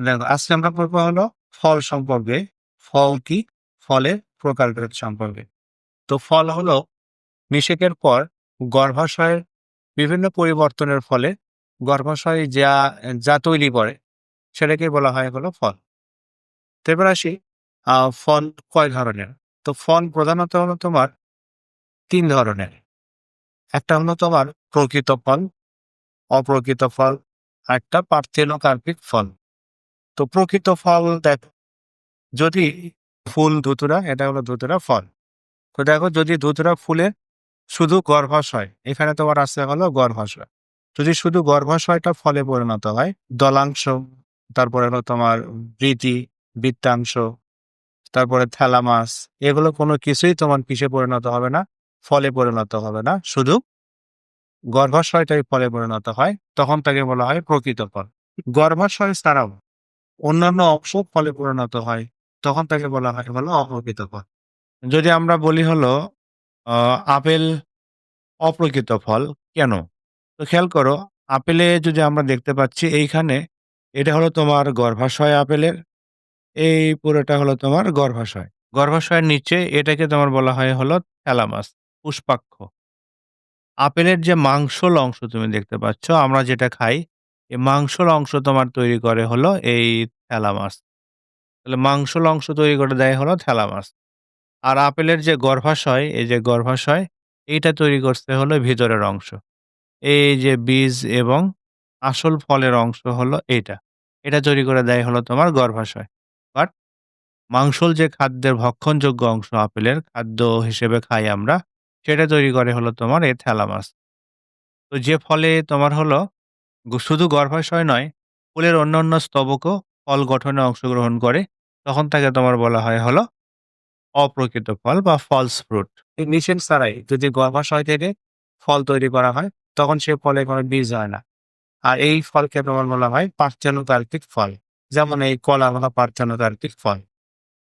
দেখো, আজকে আমরা পড়ব হলো ফল সম্পর্কে। ফল কি? ফলের প্রকারভেদ সম্পর্কে। তো ফল হলো নিষেকের পর গর্ভাশয়ের বিভিন্ন পরিবর্তনের ফলে গর্ভাশয় যা যা তৈরি করে, সেটাকে বলা হয় হলো ফল। তো আসি ফল কয় ধরনের? তো ফল প্রধানত হলো তোমার তিন ধরনের। একটা হলো তোমার প্রকৃত ফল, অপ্রকৃত ফল একটা পার্থেনোকার্পিক ফল। তো প্রকৃত ফল দেখ, যদি ফুল ধুতুরা, এটা হলো ধুতুরা ফল। তো দেখো যদি ধুতুরা ফুলে শুধু গর্ভাশয় এখানে তোমার আসতে হলো গর্ভাশয় যদি শুধু গর্ভাশয়টা ফলে পরিণত হয়, দলাংশ, তারপরে হলো তোমার বৃতি বৃত্তাংশ, তারপরে থ্যালামাস এগুলো কোনো কিছুই তোমার কিসে পরিণত হবে না, ফলে পরিণত হবে না। শুধু গর্ভাশয়টাই ফলে পরিণত হয়, তখন তাকে বলা হয় প্রকৃত ফল। গর্ভাশয় ছাড়াও অন্যান্য অংশ ফলে পরিণত হয়। তখন তাকে বলা হয় হলো অপ্রকৃত ফল। যদি আমরা বলি হলো আপেল অপ্রকৃত ফল, কেন? তো খেয়াল করো, আপেলে যদি আমরা দেখতে পাচ্ছি এইখানে, এটা হলো তোমার গর্ভাশয় আপেলের, এই পুরোটা হলো তোমার গর্ভাশয়। গর্ভাশয়ের নিচে এটাকে তোমার বলা হয় হলো থ্যালামাস, পুষ্পাক্ষ। আপেলের যে মাংসল অংশ তুমি দেখতে পাচ্ছ, আমরা যেটা খাই এই মাংসল অংশ তোমার তৈরি করে হলো এই থ্যালামাস তাহলে মাংসল অংশ তৈরি করে দেয় হলো থ্যালামাস আর আপেলের যে গর্ভাশয়, এই যে গর্ভাশয়, এইটা তৈরি করতে হলো ভিতরের অংশ। এই যে বীজ এবং আসল ফলের অংশ হলো এইটা। এটা তৈরি করে দেয় হলো তোমার গর্ভাশয়। বাট মাংসল যে খাদ্যের ভক্ষণযোগ্য অংশ আপেলের খাদ্য হিসেবে খাই আমরা, সেটা তৈরি করে হলো তোমার এই থ্যালামাস তো যে ফলে তোমার হলো শুধু গর্ভাশয় নয়, ফুলের অন্যান্য স্তবকও ফল গঠনে অংশগ্রহণ করে, তখন তাকে তোমার বলা হয় হলো অপ্রকৃত ফল বা ফলস ফ্রুট নিষেধ ছাড়াই যদি গর্ভাশয় থেকে ফল তৈরি করা হয়, তখন সে ফলে কোনো বীজ হয় না। আর এই ফলকে তোমার বলা হয় পার্থেনোতার্কিক ফল, যেমন এই কলা হলো পার্থেনোতার্কিক ফল।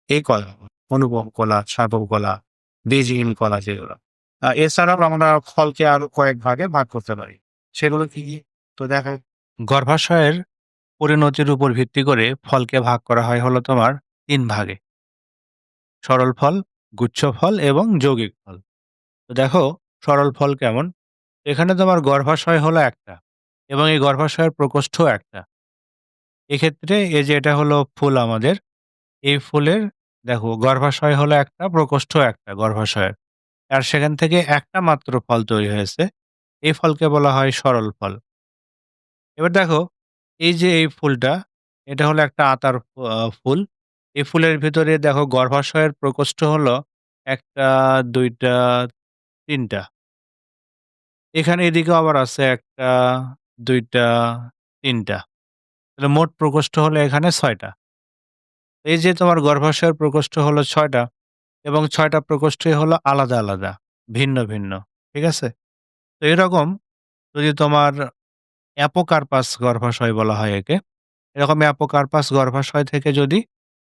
এই কলা, অনুপম কলা সাপক কলা বীজহীন কলা যেগুলো। এছাড়াও আমরা ফলকে আরও কয়েক ভাগে ভাগ করতে পারি। সেগুলো কি কি? তো দেখা গর্ভাশয়ের পরিণতির উপর ভিত্তি করে ফলকে ভাগ করা হয় হলো তোমার তিন ভাগে। সরল ফল, গুচ্ছ ফল এবং যৌগিক ফল। তো দেখো সরল ফল কেমন? এখানে তোমার গর্ভাশয় হলো একটা এবং এই গর্ভাশয়ের প্রকোষ্ঠ একটা। এক্ষেত্রে এই যে এটা হলো ফুল আমাদের, এই ফুলের দেখো গর্ভাশয় হলো একটা, প্রকোষ্ঠ একটা গর্ভাশয়ের। আর সেখান থেকে একটা মাত্র ফল তৈরি হয়েছে। এই ফলকে বলা হয় সরল ফল। এবার দেখো, এই যে এই ফুলটা, এটা হলো একটা আতার ফুল। এই ফুলের ভিতরে দেখো গর্ভাশয়ের প্রকোষ্ঠ হলো একটা, দুইটা, তিনটা। এখানে এদিকে আবার আছে একটা, দুইটা, তিনটা। তাহলে মোট প্রকোষ্ঠ হলো এখানে ছয়টা। এই যে তোমার গর্ভাশয়ের প্রকোষ্ঠ হলো ছয়টা এবং ছয়টা প্রকোষ্ঠই হলো আলাদা আলাদা, ভিন্ন ভিন্ন, ঠিক আছে? তো এরকম যদি তোমার অ্যাপোকার্পাস গর্ভাশয় বলা হয় একে। এরকম অ্যাপোকার্পাস গর্ভাশয় থেকে যদি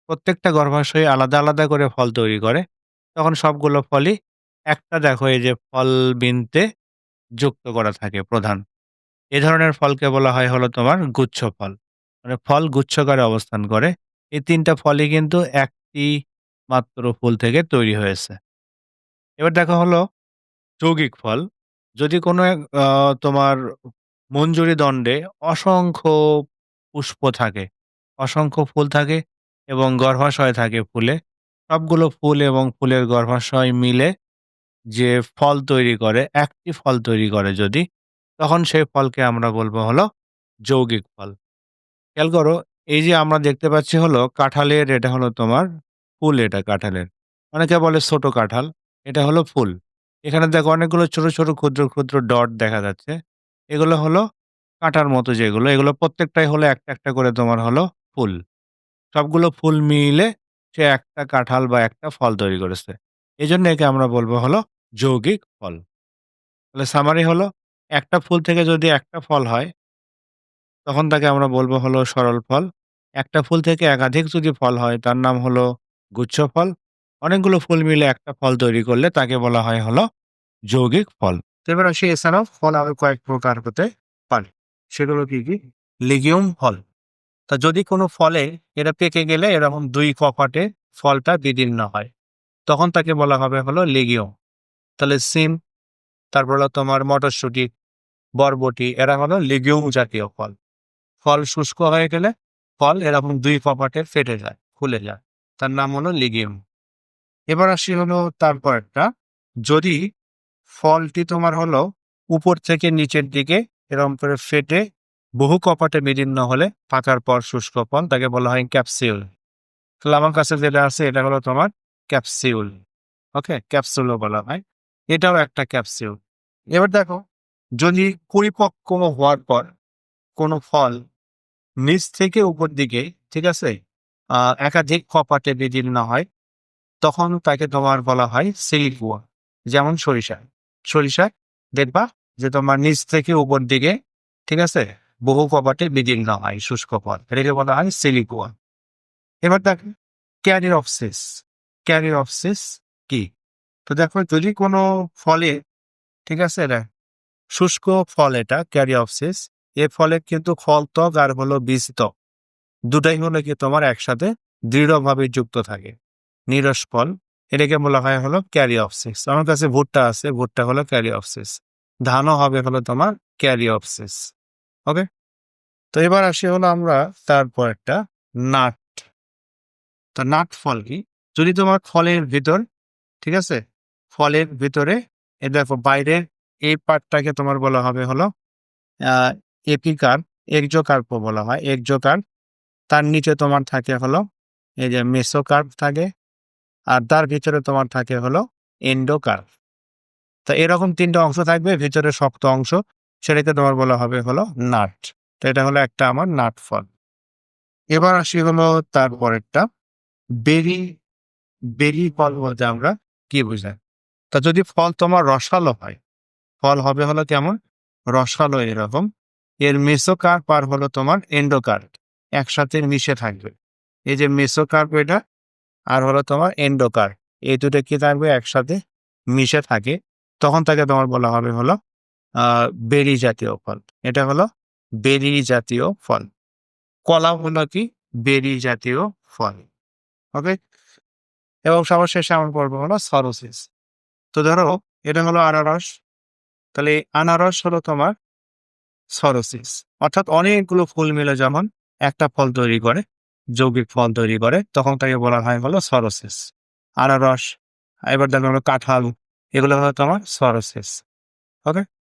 প্রত্যেকটা গর্ভাশয় আলাদা আলাদা করে ফল তৈরি করে, তখন সবগুলো ফলই একটা দেখো, এই যে ফল বিনতে যুক্ত করা থাকে প্রধান। এ ধরনের ফলকে বলা হয় হলো তোমার গুচ্ছ ফল। মানে ফল গুচ্ছকারে অবস্থান করে। এই তিনটা ফলই কিন্তু একটি মাত্র ফুল থেকে তৈরি হয়েছে। এবার দেখা হলো যৌগিক ফল। যদি কোনো তোমার মঞ্জুরি দণ্ডে অসংখ্য পুষ্প থাকে, অসংখ্য ফুল থাকে এবং গর্ভাশয় থাকে ফুলে। সবগুলো ফুল এবং ফুলের গর্ভাশয় মিলে যে ফল তৈরি করে, একটি ফল তৈরি করে যদি, তখন সেই ফলকে আমরা বলব হলো যৌগিক ফল। খেয়াল করো, এই যে আমরা দেখতে পাচ্ছি হলো কাঁঠালের, এটা হলো তোমার ফুল, এটা কাঁঠালের। অনেকে বলে ছোট কাঁঠাল, এটা হলো ফুল। এখানে দেখো অনেকগুলো ছোট ছোট, ক্ষুদ্র ক্ষুদ্র ডট দেখা যাচ্ছে। এগুলো হলো কাঁটার মতো যেগুলো। এগুলো প্রত্যেকটাই হলো একটা একটা করে তোমার হলো ফুল। সবগুলো ফুল মিলে সে একটা কাঁঠাল বা একটা ফল তৈরি করেছে। এই জন্য একে আমরা বলব হলো যৌগিক ফল। তাহলে সামারি হলো, একটা ফুল থেকে যদি একটা ফল হয়, তখন তাকে আমরা বলব হলো সরল ফল। একটা ফুল থেকে একাধিক যদি ফল হয়, তার নাম হলো গুচ্ছ ফল। অনেকগুলো ফুল মিলে একটা ফল তৈরি করলে তাকে বলা হয় হলো যৌগিক ফল। এবার আসি এছাড়াও ফল আরও কয়েক প্রকার হতে পারে। সেগুলো কি কি? লিগিউম ফল। তা যদি কোনো ফলে এটা পেকে গেলে এরকম দুই কপাটে ফলটা বিদীর্ণ হয়, তখন তাকে বলা হবে হলো লিগিও তাহলে সিম, তারপর হলো তোমার মটরশুঁটি, বরবটি, এরা হলো লিগিউম জাতীয় ফল। ফল শুষ্ক হয়ে গেলে ফল এরকম দুই কপাটে ফেটে যায়, খুলে যায়। তার নাম হলো লিগিউম। এবার আসি হলো তারপর একটা। যদি ফলটি তোমার হলো উপর থেকে নিচের দিকে, এরকম করে ফেটে বহু কপাটে বিদীর্ণ হলে পাকার পর শুষ্ক ফল, তাকে বলা হয় ক্যাপসিউল। তাহলে আমার কাছে যেটা আছে, এটা হলো তোমার ক্যাপসিউল। ওকে ক্যাপসুলও বলা হয়। এটাও একটা ক্যাপসিউল। এবার দেখো, যদি পরিপক্ক হওয়ার পর কোনো ফল নিচ থেকে উপর দিকে, ঠিক আছে একাধিক কপাটে বিদীর্ণ হয়, তখন তাকে তোমার বলা হয় সিলিকুয়া যেমন সরিষা। সরিষা দেখবা যে তোমার নিচ থেকে উপর দিকে, ঠিক আছে, বহু কপাটে বিদীর্ণ হয়, শুষ্ক ফল এটাকে বলা হয়? সিলিকুয়া এবার দেখ ক্যারির অফসিস ক্যারির অফসিস কি? তো দেখো, যদি কোনো ফলে, ঠিক আছে, এটা শুষ্ক ফল এটা ক্যারি অফসিস এর ফলে কিন্তু ফল ত্বক আর হলো বীজ ত্বক, দুটাই হলো কি তোমার একসাথে দৃঢ়ভাবে যুক্ত থাকে। নিরস ফল এটাকে বলা হয় হলো ক্যারি অফসিস আমার কাছে ভুট্টা আছে, ভুট্টা হলো ক্যারি অফসিস ধানও হবে হলো তোমার ক্যারি অফসিস ওকে তো এবার আসি হলো আমরা তারপর একটা নাট। তো নাট ফল কি? যদি তোমার ফলের ভিতর, ঠিক আছে? ফলের ভিতরে, এ দেখো বাইরে এই পার্টটাকে তোমার বলা হবে হলো এপিকার, একজোকার্প বলা হয়। একজোকার তার নিচে তোমার থাকে হলো, এই যে মেসোকার্প থাকে আর তার ভিতরে তোমার থাকে হলো এন্ডোকার্প তা এরকম তিনটা অংশ থাকবে, ভিতরে শক্ত অংশ, সেটাকে তোমার বলা হবে হলো নাট। তো এটা হলো একটা আমার নাট ফল। এবার আসি হলো তারপরেরটা বেরি বেরি ফল বলতে আমরা কি বুঝাই তা যদি ফল তোমার রসালো হয়, ফল হবে হলো কেমন? রসালো এরকম। এর মেসোকার্প আর হলো তোমার এন্ডোকার্প একসাথে মিশে থাকবে। এই যে মেসোকার্প এটা আর হলো তোমার এন্ডোকার এই দুটো কি থাকবে? একসাথে মিশে থাকে। তখন তাকে তোমার বলা হবে হলো বেরি জাতীয় ফল। এটা হলো বেরি জাতীয় ফল। কলা হলো কি? বেরি জাতীয় ফল। ওকে? এবং সবার শেষে আমার পর্ব হলো সরোসিস তো ধরো, এটা হলো আনারস। তাহলে আনারস হলো তোমার সরোসিস অর্থাৎ অনেকগুলো ফুল মিলে যেমন একটা ফল তৈরি করে যৌগিক ফল তৈরি করে, তখন তাকে বলা হয় হলো সরসেস। আনারস, এবার দেখো কাঁঠাল, এগুলো হলো তোমার সরসেস। ওকে